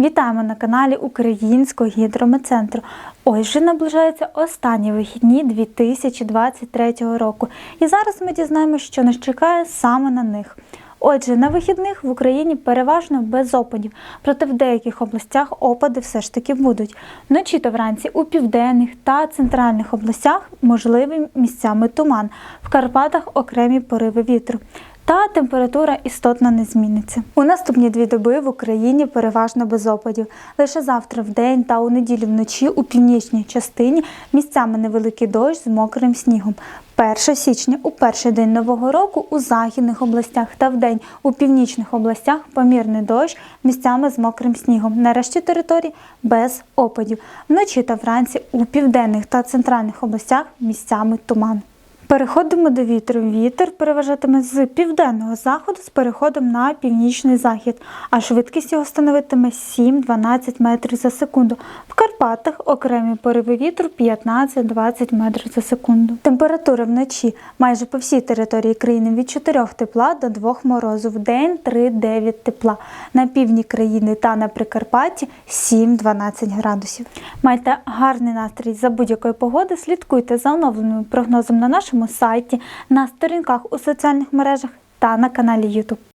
Вітаємо на каналі Українського гідрометцентру. Ось вже наближаються останні вихідні 2023 року. І зараз ми дізнаємося, що нас чекає саме на них. Отже, на вихідних в Україні переважно без опадів, проте в деяких областях опади все ж таки будуть. Вночі та вранці у південних та центральних областях можливий місцями туман, в Карпатах окремі пориви вітру. Та температура істотно не зміниться. У наступні дві доби в Україні переважно без опадів. Лише завтра в день та у неділю вночі у північній частині місцями невеликий дощ з мокрим снігом. 1 січня у перший день нового року у західних областях та в день у північних областях помірний дощ місцями з мокрим снігом. На решті територій без опадів. Вночі та вранці у південних та центральних областях місцями туман. Переходимо до вітру. Вітер переважатиме з південного заходу з переходом на північний захід, а швидкість його становитиме 7-12 метрів за секунду. В Карпатах окремі пориви вітру 15-20 метрів за секунду. Температура вночі майже по всій території країни від 4 тепла до 2 морозу. В день 3-9 тепла. На півдні країни та на Прикарпатті 7-12 градусів. Майте гарний настрій за будь-якої погоди. Слідкуйте за оновленим прогнозом на нашому сайті, на сторінках у соціальних мережах та на каналі YouTube.